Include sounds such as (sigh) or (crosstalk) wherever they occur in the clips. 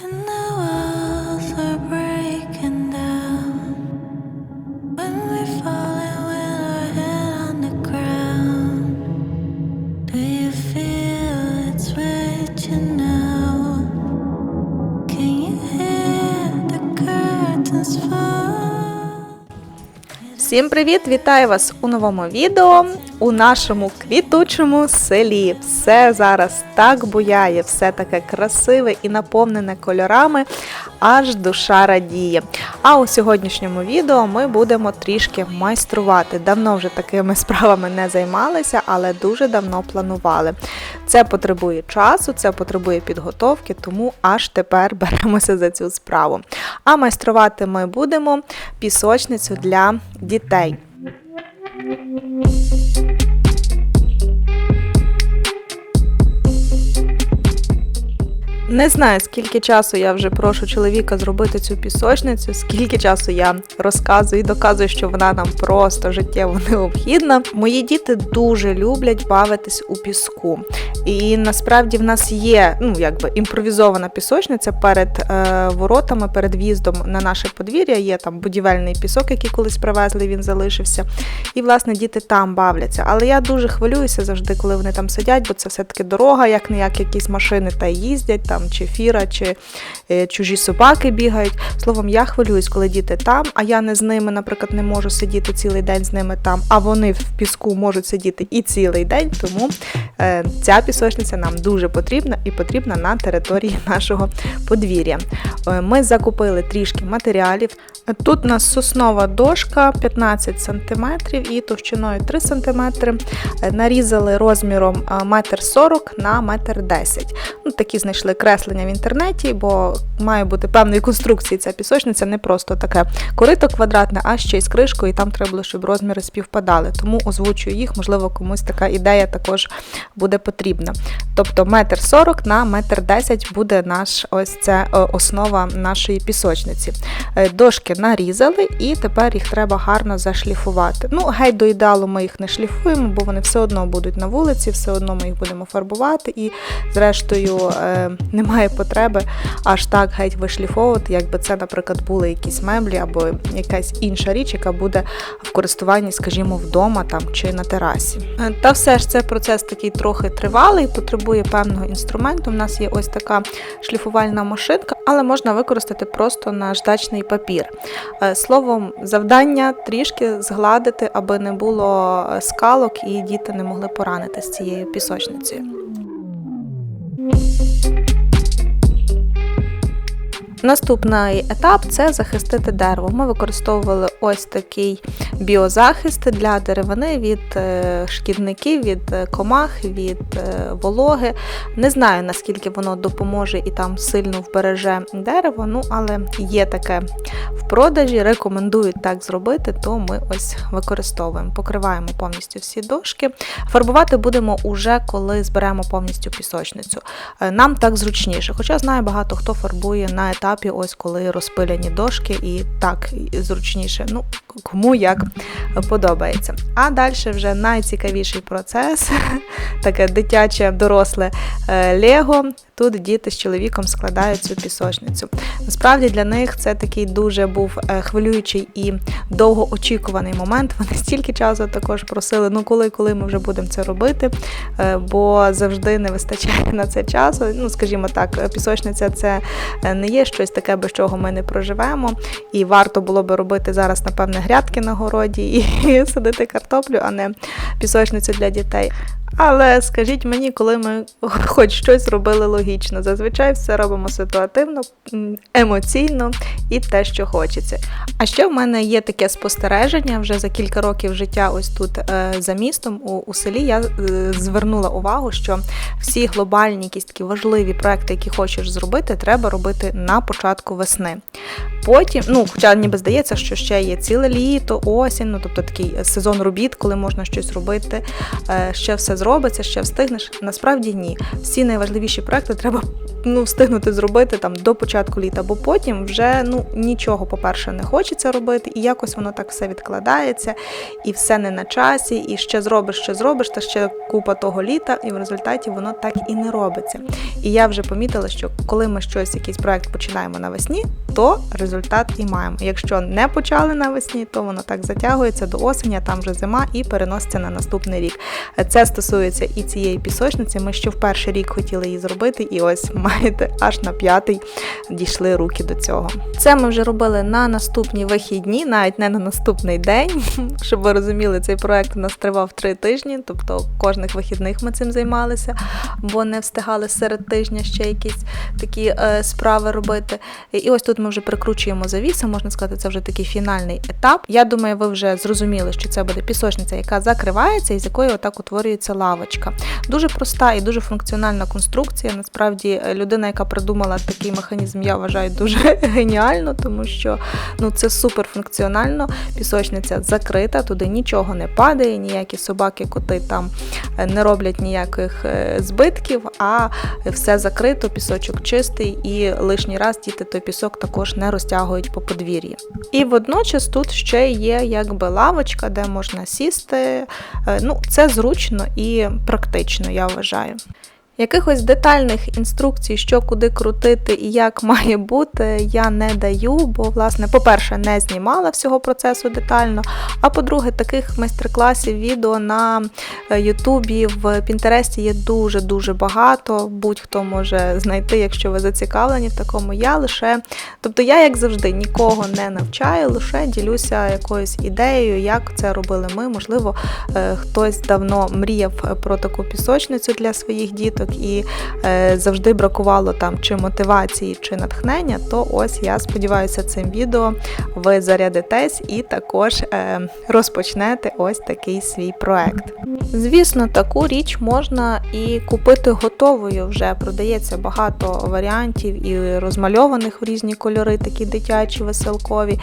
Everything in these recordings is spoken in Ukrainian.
When the Всім привіт! Вітаю вас у новому відео у нашому квітучому селі. Все зараз так буяє, все таке красиве і наповнене кольорами, аж душа радіє. А у сьогоднішньому відео ми будемо трішки майструвати. Давно вже такими (laughs) справами не займалися, але дуже давно планували. Це потребує часу, це потребує підготовки, тому аж тепер (laughs) беремося за цю справу. А майструвати ми будемо пісочницю для дітей. Не знаю, скільки часу я вже прошу чоловіка зробити цю пісочницю, скільки часу я розказую і доказую, що вона нам просто життєво (laughs) необхідна. Мої діти дуже люблять бавитись у піску. І насправді в нас є ну, якби імпровізована пісочниця перед е, воротами, перед в'їздом на наше подвір'я. Є там будівельний пісок, який колись привезли, він залишився. І, власне, діти там бавляться. Але я дуже хвилююся завжди, коли вони там сидять, бо це все-таки дорога, як не як якісь машини та їздять, там чи фіра, чи е, чужі собаки бігають. Словом, я хвилююсь, коли діти там, а я не з ними, наприклад, не можу сидіти цілий день з ними там, а вони в піску можуть сидіти і цілий день. Тому е, ця пісочниця нам дуже потрібна і потрібна на території нашого подвір'я. Е, Ми закупили трішки матеріалів. Тут у нас соснова дошка 15 см і товщиною 3 см. Нарізали розміром е, 1,40 м на 1,10 м. Ну, такі знайшли креслення в інтернеті, бо має бути певної конструкції ця пісочниця, не просто таке корито квадратне, а ще й з кришкою, і там треба було, щоб розміри співпадали. Тому озвучую їх, можливо, комусь така ідея також буде потрібна. Тобто 1,40 м на 1,10 м буде наш ось це основа нашої пісочниці. Е, Дошки нарізали, і тепер їх треба гарно зашліфувати. Ну, геть до ідеалу ми їх не шліфуємо, бо вони все одно будуть на вулиці, все одно ми їх будемо фарбувати. І, зрештою, е, немає потреби аж так геть вишліфовувати, якби це, наприклад, були якісь меблі або якась інша річ, яка буде в користуванні, скажімо, вдома там чи на терасі. Е, Та все ж це процес такий трохи тривалий, потребує певного інструменту. У нас є ось така шліфувальна машинка, але можна використати просто наждачний папір. Е, Словом, завдання трішки згладити, аби не було е, скалок і діти не могли поранитися цією пісочницею. Наступний етап це захистити дерево. Ми використовували ось такий біозахист для деревини від е, шкідників, від е, комах, від е, вологи. Не знаю наскільки воно допоможе і там сильно вбереже дерево, ну але є таке в продажі. Рекомендують так зробити, то ми ось використовуємо. Покриваємо повністю всі дошки. Фарбувати будемо уже коли зберемо повністю пісочницю. Нам так зручніше. Хоча знаю, багато хто фарбує на етапі, ось коли розпиляні дошки, і так зручніше. Ну, кому як подобається. А далі вже найцікавіший процес (laughs) таке дитяче доросле е, Лего. Тут діти з чоловіком складають цю пісочницю. Насправді для них це такий дуже був е, хвилюючий і довгоочікуваний момент. Вони стільки часу також просили, ну коли, коли ми вже будемо це робити, Е, бо завжди не вистачає на це часу. Ну, скажімо так, пісочниця це е, не є щось таке, без чого ми не проживемо. І варто було би робити зараз, напевне, грядки на городі і (laughs) садити картоплю, а не пісочницю для дітей. Але скажіть мені, коли ми (laughs) хоч щось робили логічно. Зазвичай все робимо ситуативно, емоційно і те, що хочеться. А ще в мене є таке спостереження вже за кілька років життя, ось тут е, за містом у, у селі. Я е, звернула увагу, що всі глобальні якісь такі важливі проекти, які хочеш зробити, треба робити на початку весни. Потім, ну, хоча ніби здається, що ще є ціле літо, осінь, ну тобто такий сезон робіт, коли можна щось робити, е, ще все зробиться, ще встигнеш. Насправді ні. Всі найважливіші проекти треба ну, встигнути зробити там до початку літа, бо потім вже ну нічого, по-перше, не хочеться робити, і якось воно так все відкладається, і все не на часі, і ще зробиш, ще зробиш, та ще купа того літа, і в результаті воно так і не робиться. І я вже помітила, що коли ми щось, якийсь проект починаємо навесні, то результат і маємо. Якщо не почали навесні, то воно так затягується до осені, там вже зима і переноситься на наступний рік. Це стосується і цієї пісочниці. Ми ще в перший рік хотіли її зробити, і ось (laughs) маєте аж на п'ятий дійшли руки до цього. Це ми вже робили на наступні вихідні, навіть не на наступний день. (laughs) Щоб ви розуміли, цей проект у нас тривав три тижні, тобто кожних вихідних ми цим займалися, бо не встигали серед тижня ще якісь такі е, справи робити. І ось тут ми вже прикручуємо завіси, можна сказати, це вже такий фінальний етап. Я думаю, ви вже зрозуміли, що це буде пісочниця, яка закривається і з якої отак утворюється лавочка. Дуже проста і дуже функціональна конструкція. Насправді, е, людина, яка придумала такий механізм, я вважаю дуже (laughs) геніально, тому що ну це супер функціонально. Пісочниця закрита, туди нічого не падає, ніякі собаки, коти там е, не роблять ніяких е, збитків, а все закрито, пісочок чистий, і лишній раз діти той пісок також не розтягують по подвір'ї. І водночас тут ще є якби лавочка, де можна сісти. Е, Ну, це зручно і практично, я вважаю. Якихось детальних інструкцій, що куди крутити і як (laughs) має бути, я не даю, бо, власне, по-перше, не знімала всього процесу детально. А по-друге, таких майстер-класів відео на е, Ютубі, в Пінтересті є дуже-дуже багато. Будь-хто може знайти, якщо ви зацікавлені в такому. Я лише, тобто я, як завжди, нікого не навчаю, лише ділюся якоюсь ідеєю, як це робили ми. Можливо, е, хтось давно мріяв про таку пісочницю для своїх діток і е, завжди бракувало там чи мотивації, чи натхнення, то ось я сподіваюся, цим відео ви зарядитесь і також е, розпочнете ось такий свій проект. Звісно, таку річ можна і купити готовою. Вже продається багато варіантів і розмальованих в різні кольори, такі дитячі, веселкові.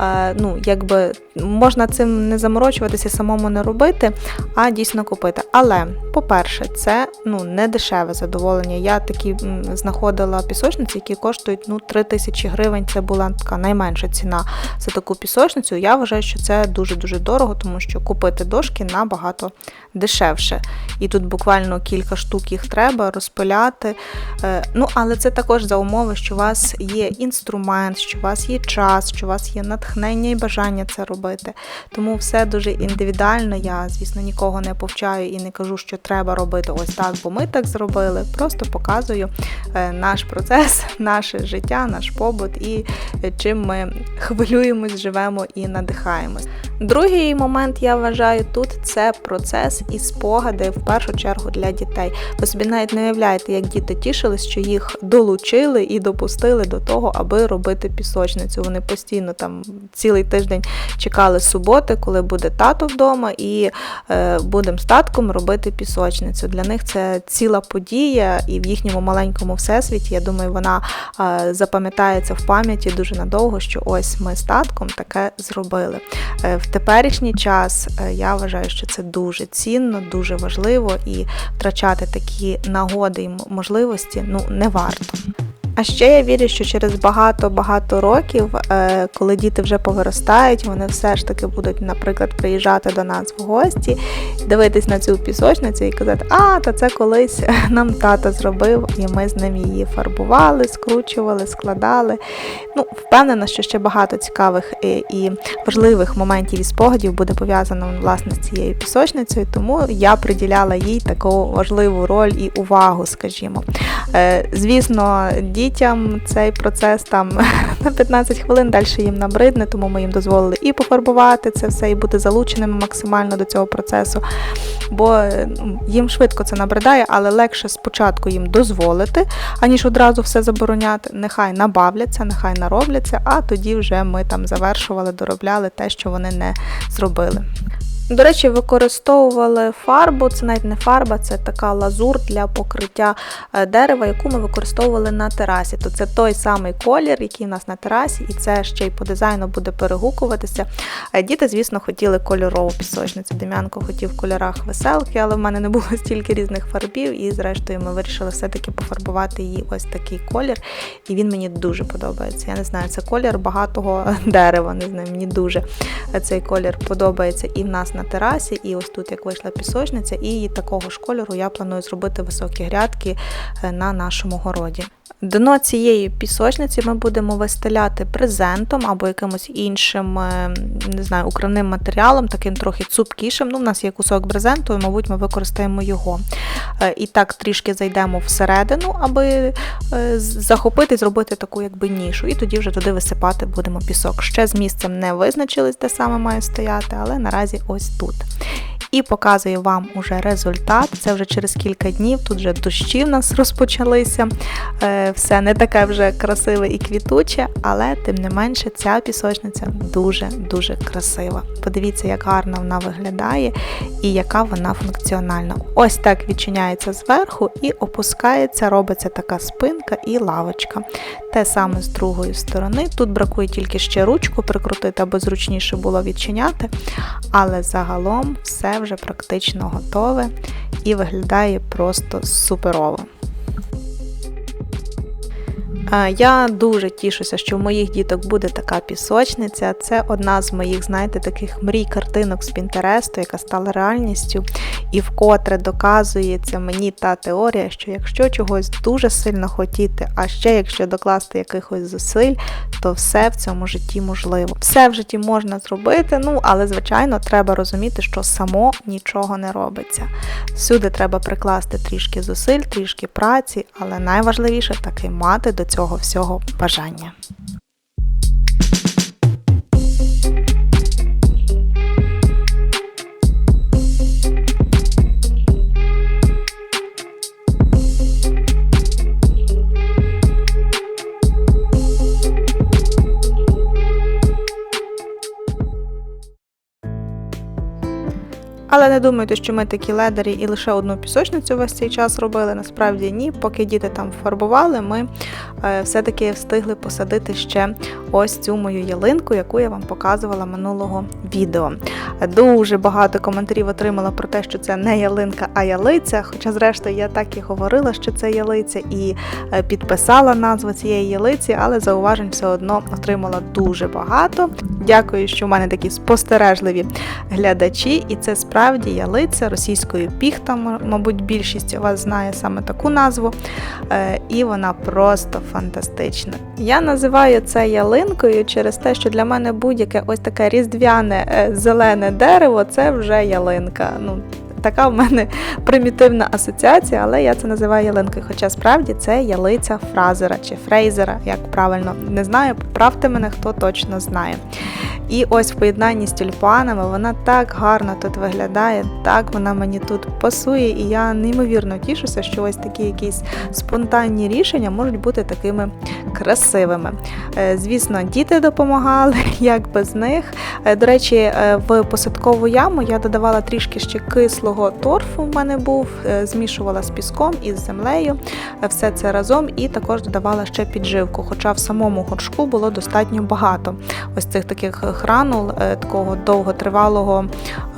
Е, ну, якби можна цим не заморочуватися, самому не робити, а дійсно купити. Але, по-перше, це ну не дешеве задоволення. Я такі знаходила пісочниці, які коштують ну 3 тисячі гривень. Це була така найменша ціна за таку пісочницю. Я вважаю, що це дуже дуже дорого, тому що купити дошки набагато дешевше. І тут буквально кілька штук їх треба розпиляти. Е, Ну, але це також за умови, що у вас є інструмент, що у вас є час, що у вас є натхнення і бажання це робити. Тому все дуже індивідуально. Я, звісно, нікого не повчаю і не кажу, що треба робити ось так, бо ми так зробили. Просто показую е, наш процес, (laughs) наше життя, наш побут і е, чим ми хвилюємось, живемо і надихаємось. Другий момент я вважаю тут це процес і спогади в першу чергу для дітей. Ви собі навіть не уявляєте, як діти тішились, що їх долучили і допустили до того, аби робити пісочницю. Вони постійно там цілий тиждень чекали суботи, коли буде тато вдома, і е, будемо з татком робити пісочницю. Для них це ціла подія, і в їхньому маленькому всесвіті, я думаю, вона е, запам'ятається в пам'яті дуже надовго, що ось ми з татком таке зробили. Е, теперішній час е, я вважаю, що це дуже цінно, дуже важливо і втрачати такі нагоди і можливості ну не варто. А ще я вірю, що через багато-багато років, е, коли діти вже повиростають, вони все ж таки будуть, наприклад, приїжджати до нас в гості, дивитись на цю пісочницю і казати, а, та це колись (laughs) нам тато зробив, і ми з ним її фарбували, скручували, складали. Ну, впевнена, що ще багато цікавих і, і важливих моментів і спогадів буде пов'язано власне з цією пісочницею, тому я приділяла їй таку важливу роль і увагу, скажімо. Е, Звісно, дітям цей процес там (laughs) на 15 хвилин далі їм набридне, тому ми їм дозволили і пофарбувати це все, і бути залученими максимально до цього процесу. Бо ну, їм швидко це набридає, але легше спочатку їм дозволити, аніж одразу все забороняти. Нехай набавляться, нехай наробляться, а тоді вже ми там завершували, доробляли те, що вони не зробили. До речі, використовували фарбу, це навіть не фарба, це така лазур для покриття е, дерева, яку ми використовували на терасі. То це той самий колір, який у нас на терасі, і це ще й по дизайну буде перегукуватися. Е, Діти, звісно, хотіли кольорову пісочницю. Дем'янко хотів в кольорах веселки, але в мене не було (laughs) стільки різних фарбів, і зрештою ми вирішили все-таки пофарбувати її ось такий колір. І він мені дуже подобається. Я не знаю, це колір багатого (laughs) дерева. Не знаю, мені дуже цей колір подобається і в нас на терасі, і ось тут як вийшла пісочниця, і такого ж кольору я планую зробити високі грядки е, на нашому городі. Дно цієї пісочниці ми будемо вистеляти презентом або якимось іншим, е, не знаю, укривним матеріалом, таким трохи цупкішим. Ну, у нас є кусок брезенту, і, мабуть, ми використаємо його. Е, І так трішки зайдемо всередину, аби е, захопити, зробити таку якби нішу. І тоді вже туди висипати будемо пісок. Ще з місцем не визначились, де саме має стояти, але наразі ось тут. І показую вам уже результат. Це вже через кілька днів. Тут вже дощі в нас розпочалися. Е, Все не таке вже красиве і квітуче, але тим не менше ця пісочниця дуже-дуже красива. Подивіться, як гарно вона виглядає і яка вона функціональна. Ось так відчиняється зверху і опускається, робиться така спинка і лавочка. Те саме з другої сторони. Тут бракує тільки ще ручку прикрутити, аби зручніше було відчиняти. Але загалом все вже практично готове і виглядає просто суперово. Я дуже тішуся, що в моїх діток буде така пісочниця. Це одна з моїх, знаєте, таких мрій картинок з Пінтересту, яка стала реальністю, і вкотре доказується мені та теорія, що якщо чогось дуже сильно хотіти, а ще якщо докласти якихось зусиль, то все в цьому житті можливо. Все в житті можна зробити, ну але звичайно треба розуміти, що само нічого не робиться. Всюди треба прикласти трішки зусиль, трішки праці, але найважливіше таки мати до цього всього бажання. Не думайте, що ми такі ледарі і лише одну пісочницю весь цей час робили. Насправді ні. Поки діти там фарбували, ми е, все-таки встигли посадити ще ось цю мою ялинку, яку я вам показувала минулого відео. Дуже багато коментарів отримала про те, що це не ялинка, а ялиця. Хоча, зрештою, я так і говорила, що це ялиця, і е, підписала назву цієї ялиці, але зауважень все одно отримала дуже багато. Дякую, що в мене такі спостережливі глядачі, і це справді ялиця російською піхта, мабуть, більшість у вас знає саме таку назву, Е, і вона просто фантастична. Я називаю це ялинкою через те, що для мене будь-яке ось таке різдвяне е, зелене дерево це вже ялинка. Ну, Така в мене примітивна асоціація, але я це називаю ялинкою. Хоча справді це ялиця фразера чи фрейзера, як правильно не знаю, поправте мене, хто точно знає. І ось в поєднанні з тюльпанами вона так гарно тут виглядає, так вона мені тут пасує, і я неймовірно тішуся, що ось такі якісь спонтанні рішення можуть бути такими красивими. Е, Звісно, діти допомагали, (laughs) як без них. Е, До речі, е, в посадкову яму я додавала трішки ще кислого торфу. В мене був, змішувала з піском і з землею. Все це разом, і також додавала ще підживку. Хоча в самому горшку було достатньо багато ось цих таких гранул, е, такого довготривалого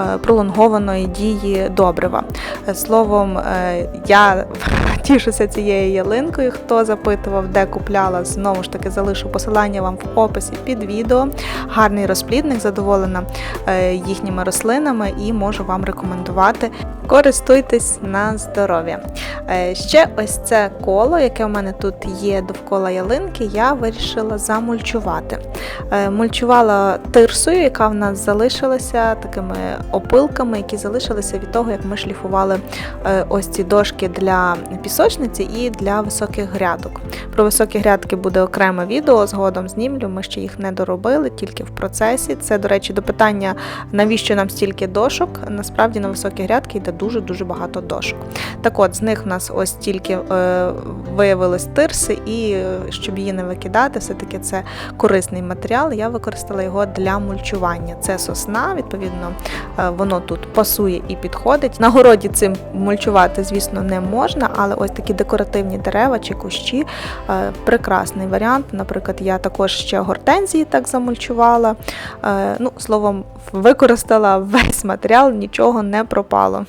е, пролонгованої дії добрива. Е, Словом, я тішуся цією ялинкою. Хто запитував, де купляла, знову ж таки залишу посилання вам в описі під відео. Гарний розплідник, задоволена е, їхніми рослинами і можу вам рекомендувати. Користуйтесь на здоров'я. Е, Ще ось це коло, яке у мене тут є довкола ялинки, я вирішила замульчувати. Е, Мульчувала тирсою, яка в нас залишилася такими опилками, які залишилися від того, як ми шліфували ось ці дошки для пісочниці і для високих грядок. Про високі грядки буде окреме відео, згодом знімлю. Ми ще їх не доробили, тільки в процесі. Це, до речі, до питання, навіщо нам стільки дошок. Насправді на високі грядки йде дуже-дуже багато дошок. Так от, з них в нас ось тільки е, виявились тирси, і е, щоб її не викидати, все-таки це корисний матеріал, я використала його для мульчування. Це сосна, відповідно, е, воно тут пасує і підходить. На городі цим мульчувати, звісно, не можна, але ось такі декоративні дерева чи кущі е, прекрасний варіант. Наприклад, я також ще гортензії так замульчувала. Е, Ну, словом, використала весь матеріал, нічого не пропало.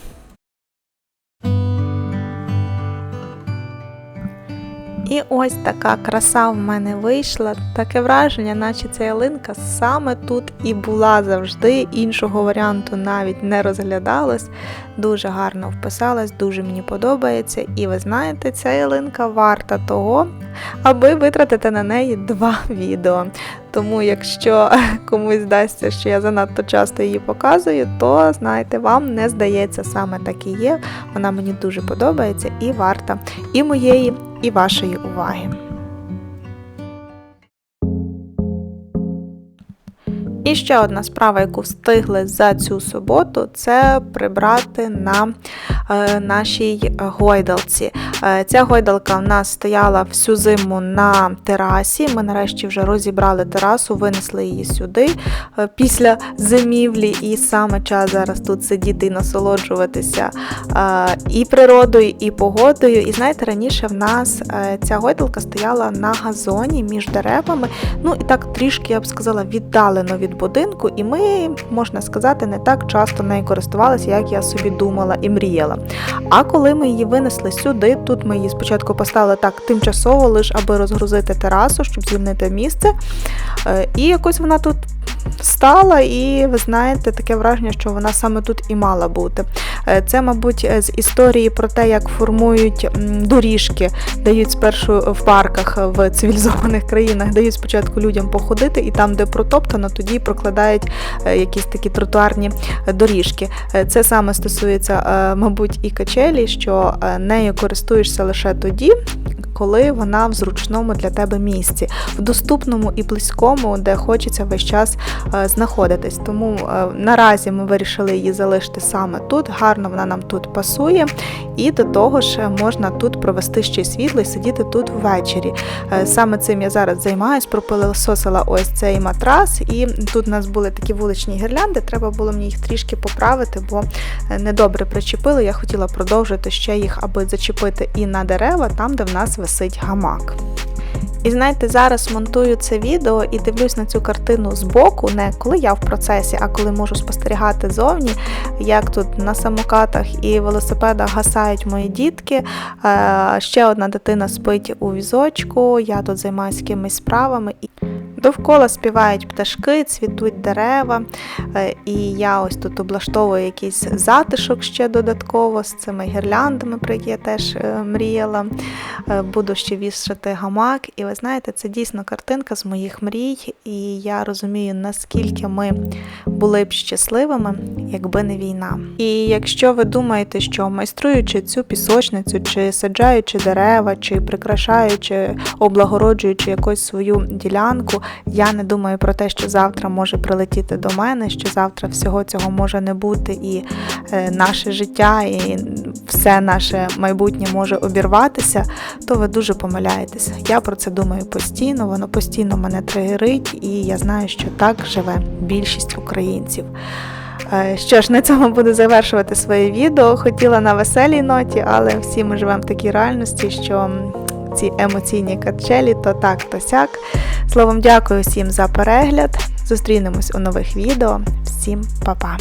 І ось така краса в мене вийшла. Таке враження, наче ця ялинка саме тут і була завжди. Іншого варіанту навіть не розглядалась. Дуже гарно вписалась, дуже мені подобається. І ви знаєте, ця ялинка варта того, аби витратити на неї два відео. Тому, якщо (laughs) комусь здасться, що я занадто часто її показую, то знаєте, вам не здається саме так і є. Вона мені дуже подобається і варта і моєї, і вашої уваги. І ще одна справа, яку встигли за цю суботу, це прибрати на е, нашій гойдалці. Е, ця гойдалка в нас стояла всю зиму на терасі. Ми нарешті вже розібрали терасу, винесли її сюди е, після зимівлі, і саме час зараз тут сидіти і насолоджуватися і природою, і погодою. І знаєте, раніше в нас ця гойдалка стояла на газоні між деревами. Ну і так трішки, я б сказала, віддалено від будинку, і ми, можна сказати, не так часто нею користувалися, як я собі думала і мріяла. А коли ми її винесли сюди, тут ми її спочатку поставили так тимчасово, лише аби розгрузити терасу, щоб звільнити місце. Е, І якось вона тут стала, і ви знаєте, таке враження, що вона саме тут і мала бути. Е, Це, мабуть, е, з історії про те, як формують доріжки, дають спершу в парках в цивілізованих країнах, дають спочатку людям походити, і там, де протоптано, тоді прокладають е, якісь такі тротуарні доріжки. Це саме стосується, мабуть, і качелі, що нею користуєшся лише тоді. Коли вона в зручному для тебе місці, в доступному і близькому, де хочеться весь час знаходитись. Тому е, наразі ми вирішили її залишити саме тут. Гарно вона нам тут пасує, і до того ж е, можна тут провести ще світло і сидіти тут ввечері. Е, Саме цим я зараз займаюсь, пропилососила ось цей матрас, і тут у нас були такі вуличні гірлянди. Треба було мені їх трішки поправити, бо е, недобре причепили. Я хотіла продовжити ще їх, аби зачепити і на дерева, там, де в нас висить гамак. І знаєте, зараз монтую це відео і дивлюсь на цю картину збоку, не коли я в процесі, а коли можу спостерігати зовні, як тут на самокатах і велосипедах гасають мої дітки. Е, Ще одна дитина спить у візочку, я тут займаюся якимись справами. Довкола співають пташки, цвітуть дерева, е, і я ось тут облаштовую якийсь затишок ще додатково з цими гірляндами, про які я теж е, мріяла. Е, Буду ще вішати гамак. І ви знаєте, це дійсно картинка з моїх мрій, і я розумію, наскільки ми були б щасливими, якби не війна. І якщо ви думаєте, що майструючи цю пісочницю, чи саджаючи дерева, чи прикрашаючи, облагороджуючи якусь свою ділянку, я не думаю про те, що завтра може прилетіти до мене, що завтра всього цього може не бути, і е, наше життя, і все наше майбутнє може обірватися, то ви дуже помиляєтеся. Я про це думаю постійно, воно постійно мене тригерить, і я знаю, що так живе більшість українців. Е, Що ж, на цьому буду завершувати своє відео. Хотіла на веселій ноті, але всі ми живемо в такій реальності, що ці емоційні качелі то так, то сяк. Словом, дякую всім за перегляд. Зустрінемось у нових відео. Всім па-па!